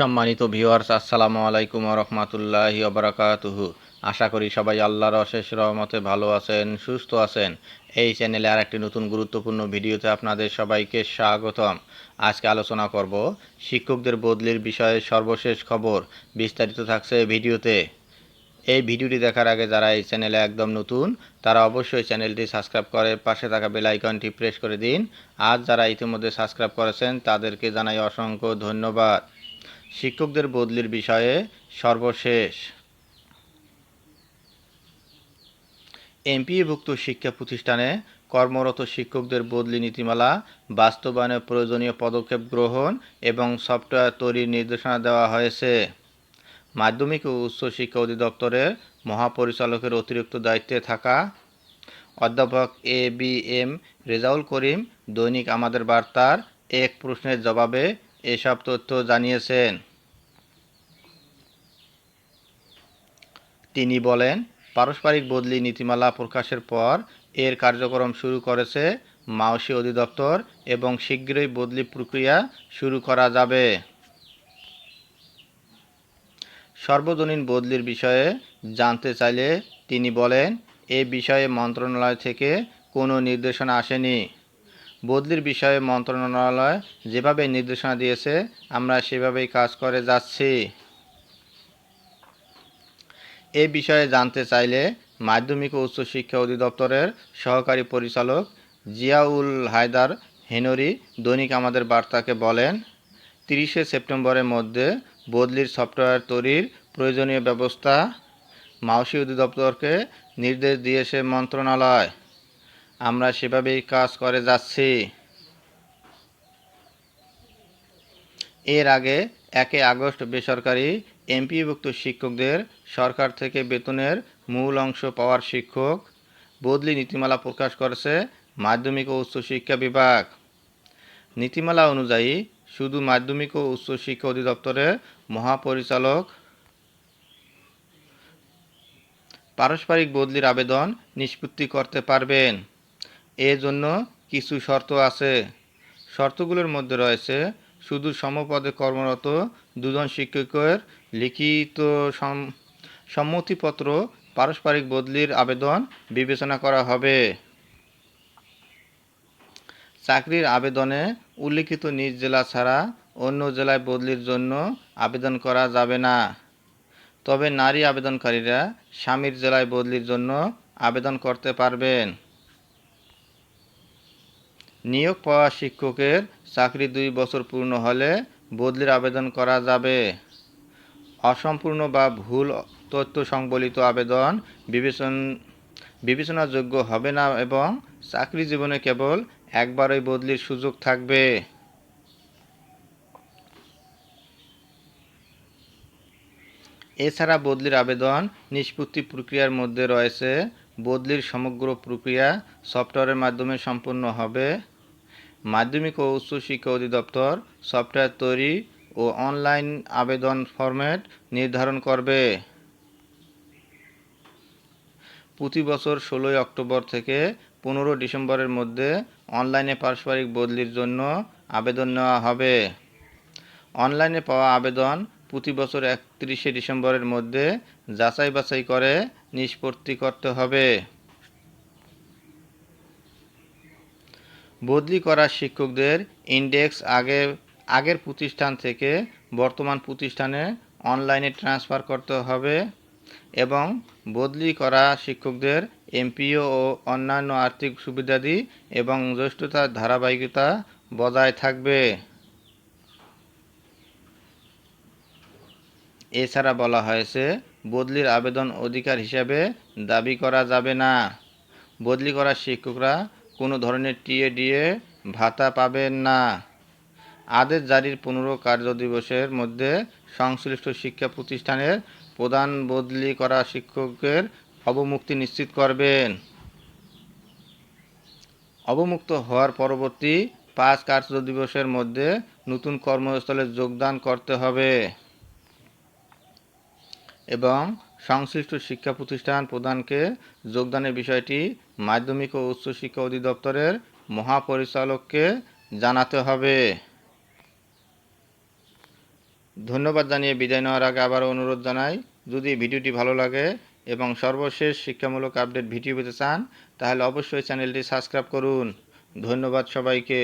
সম্মানিত ভিউয়ার্স, আসসালামু আলাইকুম রহমতুল্লাহি অবরাকাতুহু আশা করি সবাই আল্লাহর অশেষ রহমতে ভালো আছেন, সুস্থ আছেন। এই চ্যানেলে আর একটি নতুন গুরুত্বপূর্ণ ভিডিওতে আপনাদের সবাইকে স্বাগতম। আজকে আলোচনা করব শিক্ষকদের বদলির বিষয়ে সর্বশেষ খবর বিস্তারিত থাকছে ভিডিওতে। এই ভিডিওটি দেখার আগে যারা এই চ্যানেলে একদম নতুন, তারা অবশ্যই চ্যানেলটি সাবস্ক্রাইব করে পাশে থাকা বেল আইকনটি প্রেস করে দিন। আর যারা ইতিমধ্যে সাবস্ক্রাইব করেছেন, তাদেরকে জানাই অসংখ্য ধন্যবাদ। শিক্ষকদের বদলির বিষয়ে সর্বশেষ। এমপিভুক্ত শিক্ষা প্রতিষ্ঠানে কর্মরত শিক্ষকদের বদলি নীতিমালা, বাস্তবায়নে প্রয়োজনীয় পদক্ষেপ গ্রহণ এবং সফটওয়্যার তৈরির নির্দেশনা দেওয়া হয়েছে। মাধ্যমিক ও উচ্চ শিক্ষা অধিদপ্তরের মহাপরিচালকের অতিরিক্ত দায়িত্বে থাকা অধ্যাপক A B M Rezaul Karim দৈনিক আমাদের বার্তার এক প্রশ্নের জবাবে এসব তথ্য জানিয়েছেন। তিনি বলেন, পারস্পরিক বদলি নীতিমালা প্রকাশের পর এর কার্যক্রম শুরু করেছে মাওসি অধিদপ্তর এবং শীঘ্রই বদলি প্রক্রিয়া শুরু করা যাবে। সর্বজনীন বদলির বিষয়ে জানতে চাইলে তিনি বলেন, এ বিষয়ে মন্ত্রণালয় থেকে কোনো নির্দেশনা আসেনি। বদলির বিষয়ে মন্ত্রণালয় যেভাবে নির্দেশনা দিয়েছে, আমরা সেভাবেই কাজ করে যাচ্ছি। এ বিষয়ে জানতে চাইলে মাধ্যমিক ও উচ্চশিক্ষা অধিদপ্তরের সহকারী পরিচালক জিয়াউল হায়দার হেনরি দৈনিক আমাদের বার্তাকে বলেন, তিরিশে সেপ্টেম্বরের মধ্যে বদলির সফটওয়্যার তৈরির প্রয়োজনীয় ব্যবস্থা মাওসি অধিদপ্তরকে নির্দেশ দিয়েছে মন্ত্রণালয়। আমরা সেভাবেই কাজ করে যাচ্ছি। এর আগে একে আগস্ট বেসরকারি এমপিভুক্ত শিক্ষকদের সরকার থেকে বেতনের মূল অংশ পাওয়ার শিক্ষক। বদলি নীতিমালা প্রকাশ করেছে মাধ্যমিক ও উচ্চশিক্ষা বিভাগ। নীতিমালা অনুযায়ী শুধু মাধ্যমিক ও উচ্চশিক্ষা অধিদপ্তরের মহাপরিচালক পারস্পরিক বদলির আবেদন নিষ্পত্তি করতে পারবেন। এ জন্য কিছু শর্ত আছে। শর্তগুলোর মধ্যে রয়েছে শুধু সমপদে কর্মরত দুজন শিক্ষকের লিখিত সম- সম্মতিপত্র পারস্পরিক বদলির আবেদন বিবেচনা করা হবে। চাকরির আবেদনে উল্লিখিত নিজ জেলা ছাড়া অন্য জেলায় বদলির জন্য আবেদন করা যাবে না। তবে নারী আবেদনকারীরা স্বামীর জেলায় বদলির জন্য আবেদন করতে পারবেন। নিয়োগ পাওয়া শিক্ষকের চাকরি দুই বছর পূর্ণ হলে বদলির আবেদন করা যাবে। অসম্পূর্ণ বা ভুল তথ্য সংবলিত আবেদন বিবেচন বিবেচনাযোগ্য হবে না এবং চাকরি জীবনে কেবল একবারই বদলির সুযোগ থাকবে। এছাড়া বদলির আবেদন নিষ্পত্তি প্রক্রিয়ার মধ্যে রয়েছে। বদলির সমগ্র প্রক্রিয়া সফটওয়্যারের মাধ্যমে সম্পন্ন হবে। মাধ্যমিক ও উচ্চশিক্ষা অধিদপ্তর সফটওয়্যার তৈরি ও অনলাইন আবেদন ফরম্যাট নির্ধারণ করবে। প্রতি বছর ষোলোই অক্টোবর থেকে পনেরো ডিসেম্বরের মধ্যে অনলাইনে পারস্পরিক বদলির জন্য আবেদন নেওয়া হবে। অনলাইনে পাওয়া আবেদন প্রতি বছর একত্রিশে ডিসেম্বরের মধ্যে যাচাই বাছাই করে নিষ্পত্তি করতে হবে। বদলি করা শিক্ষকদের ইন্ডেক্স আগে, আগের প্রতিষ্ঠান থেকে বর্তমান প্রতিষ্ঠানে অনলাইনে ট্রান্সফার করতে হবে এবং বদলি করা শিক্ষকদের এমপিও ও অন্যান্য আর্থিক সুবিধাদি এবং জ্যেষ্ঠতার ধারাবাহিকতা বজায় থাকবে। এছাড়া বলা হয়েছে, বদলির আবেদন অধিকার হিসাবে দাবি করা যাবে না। বদলি করা শিক্ষকরা কোনো ধরনের টিএডিএ ভাতা পাবেন না। আদেশ জারির পনেরো কার্যদিবসের মধ্যে সংশ্লিষ্ট শিক্ষা প্রতিষ্ঠানের প্রধান বদলি করা শিক্ষকের অবমুক্তি নিশ্চিত করবেন। অবমুক্ত হওয়ার পরবর্তী পাঁচ কার্য দিবসের মধ্যে নতুন কর্মস্থলে যোগদান করতে হবে। এবং সংশ্লিষ্ট শিক্ষা প্রতিষ্ঠান প্রদানকে যোগদানের বিষয়টি মাধ্যমিক ও উচ্চশিক্ষা অধিদপ্তরের মহাপরিচালককে জানাতে হবে। ধন্যবাদ জানিয়ে বিদায় নেওয়ার আগে আবার অনুরোধ জানাই, যদি ভিডিওটি ভালো লাগে এবং সর্বশেষ শিক্ষামূলক আপডেট ভিডিও পেতে চান, তাহলে অবশ্যই চ্যানেলটি সাবস্ক্রাইব করুন। ধন্যবাদ সবাইকে।